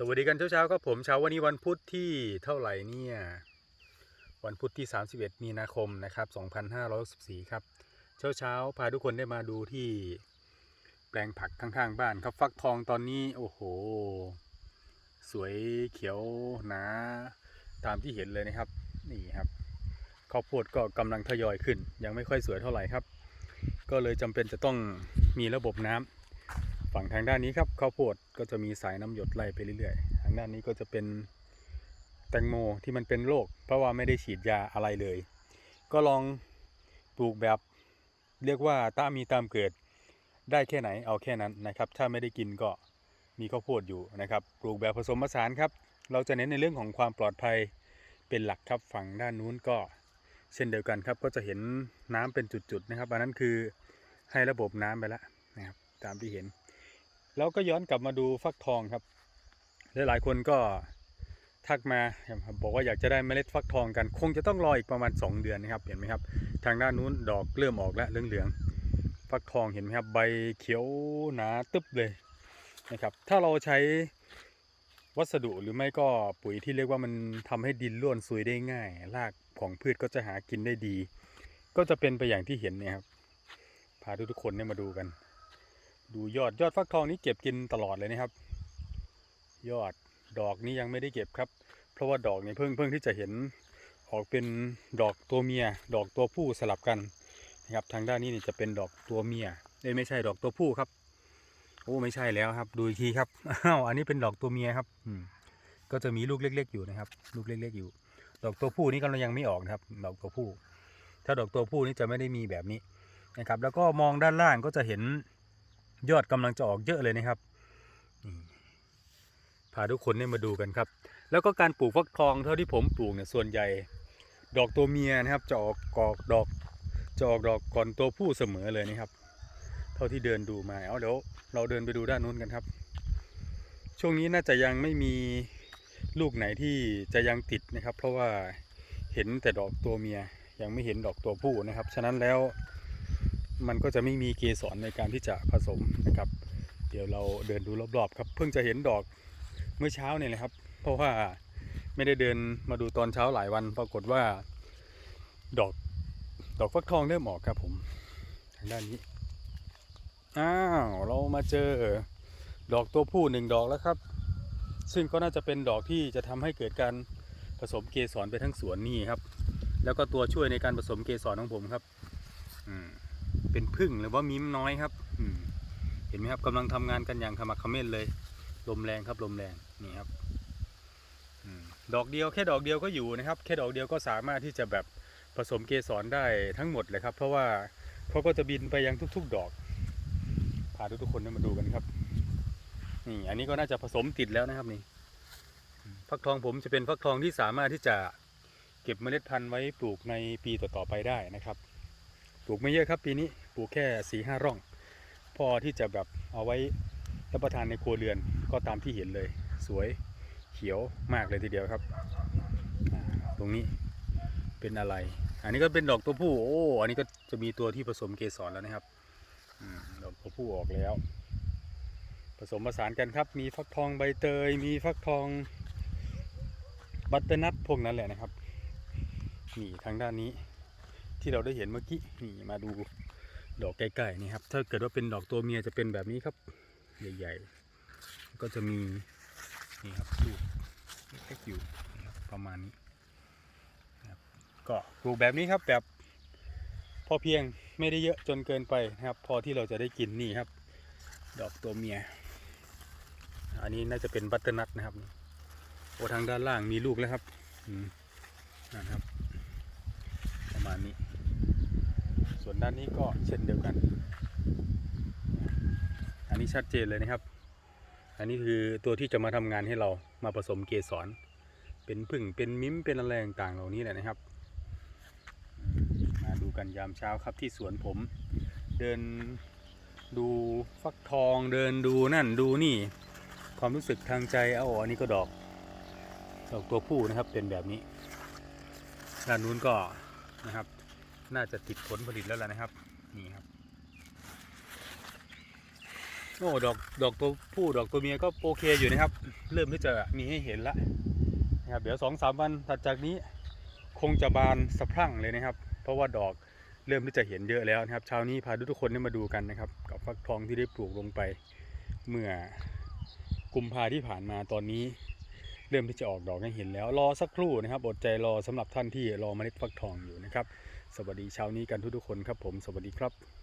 สวัสดีกันเช้าๆครับผมเช้าวันนี้วันพุธที่เท่าไหร่เนี่ย วันพุธที่ 31 มีนาคมนะครับ 2564 ครับ เช้าๆพาทุกคนได้มาดูที่แปลงผักข้างๆ บ้านครับฟักทองตอนนี้โอ้โห สวยเขียวหนาตามที่เห็นเลยนะครับ นี่ครับข้าวโพดก็กำลังทยอยขึ้น ยังไม่ค่อยสวยเท่าไหร่ครับ ก็เลยจำเป็นจะต้องมีระบบน้ำ ฝั่งทางด้านนี้ครับข้าวโพดก็จะมีสายน้ำหยดไล่ไปเรื่อยๆ ทางด้านนี้ก็จะเป็นแตงโมที่มันเป็นโรคเพราะว่าไม่ได้ฉีดยาอะไรเลย ก็ลองปลูกแบบเรียกว่าตามมีตามเกิดได้แค่ไหนเอาแค่นั้นนะครับ ถ้าไม่ได้กินก็มีข้าวโพดอยู่นะครับ ปลูกแบบผสมผสานครับ เราจะเน้นในเรื่องของความปลอดภัยเป็นหลักครับฝั่งด้านนู้นก็ เช่นเดียวกันครับ ก็จะเห็นน้ำเป็นจุดๆนะครับ อันนั้นคือให้ระบบน้ำไปแล้วนะครับ ตามที่เห็น แล้วก็ย้อนกลับมาดูฟักทองครับ หลายๆคนก็ทักมาบอกว่าอยากจะได้เมล็ดฟักทองกัน คงจะต้องรออีกประมาณ 2 เดือนนะครับ เห็นไหมครับ ทางด้านนู้นดอกเริ่มออกแล้วเหลืองๆ ฟักทองเห็นไหมครับ ใบเขียวหนาตึ๊บเลยนะครับ ถ้าเราใช้วัสดุหรือไม่ก็ปุ๋ยที่เรียกว่ามันทำให้ดินร่วนซุยได้ง่าย รากของพืชก็จะหากินได้ดี ก็จะเป็นไปอย่างที่เห็นเนี่ยครับ พาทุกๆคนเนี่ยมาดูกัน ดูยอดยอดฟักทองนี้เก็บกินตลอดเลยนะครับ ยอดดอกนี้ยังไม่ได้เก็บครับ เพราะว่าดอกเนี่ยเพิ่งเพิ่งที่จะเห็นออกเป็นดอกตัวเมีย ดอกตัวผู้สลับกันนะครับทางด้านนี้นี่จะเป็นดอกตัวเมียเอ้ไม่ใช่ดอกตัวผู้ครับโอ้ไม่ใช่แล้วครับ ดูอีกทีครับอ้าวอันนี้เป็นดอกตัวเมียครับ อืมก็จะมีลูกเล็ก ๆ อยู่นะครับ ลูกเล็ก ๆ อยู่ ดอกตัวผู้นี่กำลังยังไม่ออกนะครับ ดอกตัวผู้ ถ้าดอกตัวผู้นี่จะไม่ได้มีแบบนี้นะครับ แล้วก็มองด้านล่างก็จะเห็น ยอดกำลังจะออกเยอะเลยนะครับพาทุกคนเนี่ยมาดูกันครับ แล้วก็การปลูกฟักทองเท่าที่ผมปลูกเนี่ยส่วนใหญ่ ดอกตัวเมียนะครับจะออกกอกดอกจะออกดอกก่อนตัวผู้เสมอเลยนะครับ เท่าที่เดินดูมาเอาเดี๋ยวเราเดินไปดูด้านนู้นกันครับ ช่วงนี้น่าจะยังไม่มีลูกไหนที่จะยังติดนะครับ เพราะว่าเห็นแต่ดอกตัวเมียยังไม่เห็นดอกตัวผู้นะครับ ฉะนั้นแล้ว มันก็จะไม่มีเกสรในการที่จะผสมนะครับ เดี๋ยวเราเดินดูรอบๆครับเพิ่งจะเห็นดอกเมื่อเช้าเนี่ยแหละครับ เพราะว่าไม่ได้เดินมาดูตอนเช้าหลายวัน ปรากฏว่า ดอกดอกฟักทองเริ่มออกครับผมทางด้านนี้อ้าวเรามาเจอดอกตัวผู้หนึ่งดอกแล้วครับ ซึ่งก็น่าจะเป็นดอกที่จะทำให้เกิดการผสมเกสรไปทั้งสวนนี่ครับ แล้วก็ตัวช่วยในการผสมเกสรของผมครับ อืม เป็นพึ่งหรือว่ามิ้มน้อยครับอืเห็นไหมครับกำลังทำงานกันอย่างขมักเขม้นเลย ลมแรงครับลมแรงนี่ครับอดอกเดียวแค่ดอกเดียวก็อยู่นะครับ แค่ดอกเดียวก็สามารถที่จะแบบผสมเกสรได้ทั้งหมดเลยครับ เพราะว่าเขาก็จะบินไปยังทุก ๆ ดอกพาทุกๆคนได้มาดูกันครับนี่อันนี้ก็น่าจะผสมติดแล้วนะครับนี่ฟักทองผมจะเป็นฟักทองที่สามารถที่จะเก็บเมล็ดพันธุ์ไว้ปลูกในปีต่อๆไปได้นะครับ ปลูกไม่เยอะครับปีนี้ปลูกแค่สี่ห้าร่อง พอที่จะแบบเอาไว้รับประทานในครัวเรือนก็ตามที่เห็นเลย สวยเขียวมากเลยทีเดียวครับ ตรงนี้เป็นอะไร อันนี้ก็เป็นดอกตัวผู้โอ้อันนี้ก็จะมีตัวที่ผสมเกสรแล้วนะครับอดอกตัวผู้ออกแล้ว ผสมผสานกันครับ มีฟักทองใบเตย มีฟักทองบัตเตอร์นัทพวกนั้นแหละนะครับนี่ทางด้านนี้ ที่เราได้เห็นเมื่อกี้นี่มาดูดอกใกล้ๆนี่ครับ ถ้าเกิดว่าเป็นดอกตัวเมียจะเป็นแบบนี้ครับ ใหญ่ๆ ก็จะมีนี่ครับลูกเล็กอยู่ประมาณนี้นก็ปลูกแบบนี้ครับแบบพอเพียงไม่ได้เยอะจนเกินไปนะครับ พอที่เราจะได้กินนี่ครับ ดอกตัวเมีย อันนี้น่าจะเป็นบัตเตอร์นัทนะครับโอ้ทางด้านล่างมีลูกแล้วครับอืมนะครับ มาณนี้ ส่วนด้านนี้ก็เช่นเดียวกัน อันนี้ชัดเจนเลยนะครับ อันนี้คือตัวที่จะมาทำงานให้เรามาผสมเกสร เป็นผึ่งเป็นมิ้มเป็นอะไรต่างๆเหล่านี้แหละนะครับ มาดูกันยามเช้าครับที่สวนผม เดินดูฟักทองเดินดูนั่นดูนี่ ความรู้สึกทางใจเอาอันนี้ก็ดอกดอกตัวผู้นะครับเป็นแบบนี้ ด้านนู้นก็ นะครับ น่าจะติดผลผลิตแล้วล่ะนะครับ นี่ครับ โอ้ดอกดอกตัวผู้ดอกตัวเมียก็โอเคอยู่นะครับ เริ่มที่จะมีให้เห็นละนะครับ เดี๋ยวสองสามวันถัดจากนี้ คงจะบานสะพรั่งเลยนะครับ เพราะว่าดอกเริ่มที่จะเห็นเยอะแล้วนะครับเช้านี้พาทุกคนได้มาดูกันนะครับ กับฟักทองที่ได้ปลูกลงไป เมื่อกุมภาที่ผ่านมาตอนนี้ เริ่มที่จะออกดอกให้เห็นแล้ว รอสักครู่นะครับอดใจรอสำหรับท่านที่รอเมล็ดฟักทองอยู่นะครับ สวัสดีเช้านี้กันทุกๆคนครับผม สวัสดีครับ